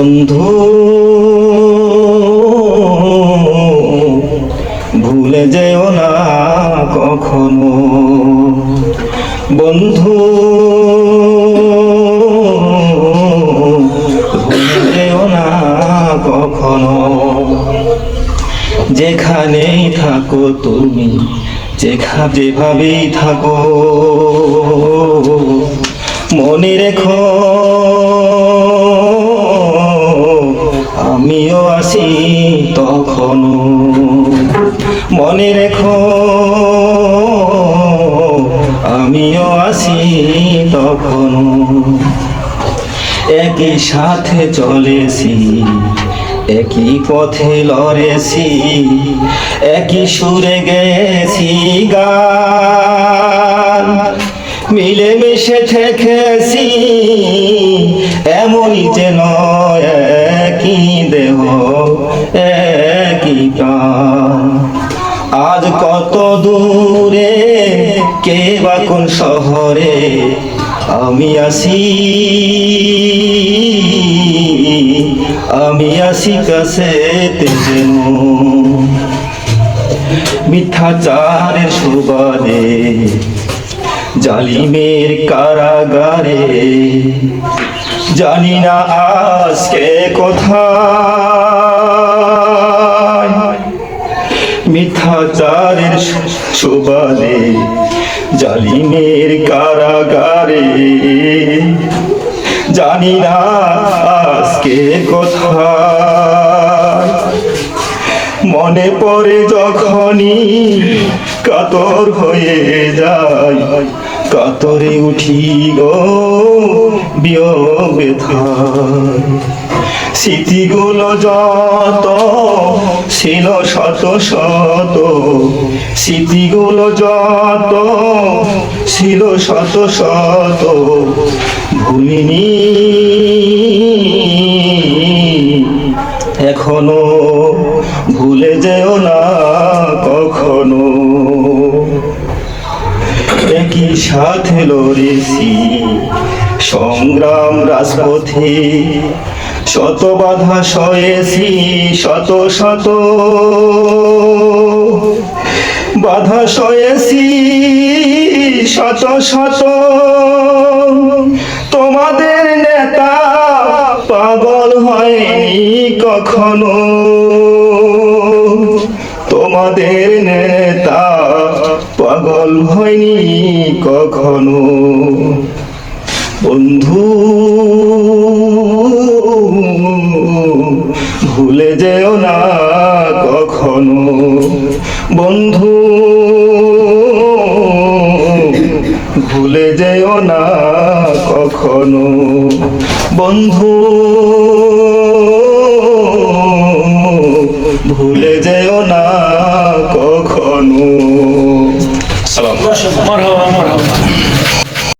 বন্ধু, ভুলে যেও না কখনো। বন্ধু, ভুলে যেও না কখনো। যেখানেই থাকো তুমি, যেখা, যেভাবেই থাকো, মনে রেখো আসি তখনো মনে রেখো, আমিও আসি তখনো একই সাথে চলেছি, একই পথে লড়েছি, একই সুরে গেছি গান। মিলেমিশে থেকেছি, এমনই যেন আজ কত দূরে, কে বা কোন শহরে আমি আসি আমি আসি কাছে যেন মিথ্যাচারের সুবাদে, জালিমের কারাগারে। জানি না আজকে কোথায়। মিথ্যাচারের সুবাদে, জালিমের কারাগারে। জানি না আজকে কোথায়। মনে পড়ে যখনই কাতর হয়ে যায় কাতরে উঠি গো বিয়োগ ব্যথায় স্মৃতিগুলো যত ছিল শত শত, স্মৃতিগুলো যত ছিল শত শত, ভুলিনি। এখনও ভুলে যেও না কখনো। একই সাথে লড়েছি সংগ্রাম রাজপথে শত বাধা সয়েছি, শত শত। বাধা সয়েছি, শত শত। তোমাদের নেতা পাগল হয়নি কখনো। তোমাদের নেতা পাগল হয়নি কখনো। বন্ধু ভুলে যেও না কখনো। বন্ধু ভুলে যেও না কখনো। বন্ধু ভুলে যেও না কখনো। সালাম।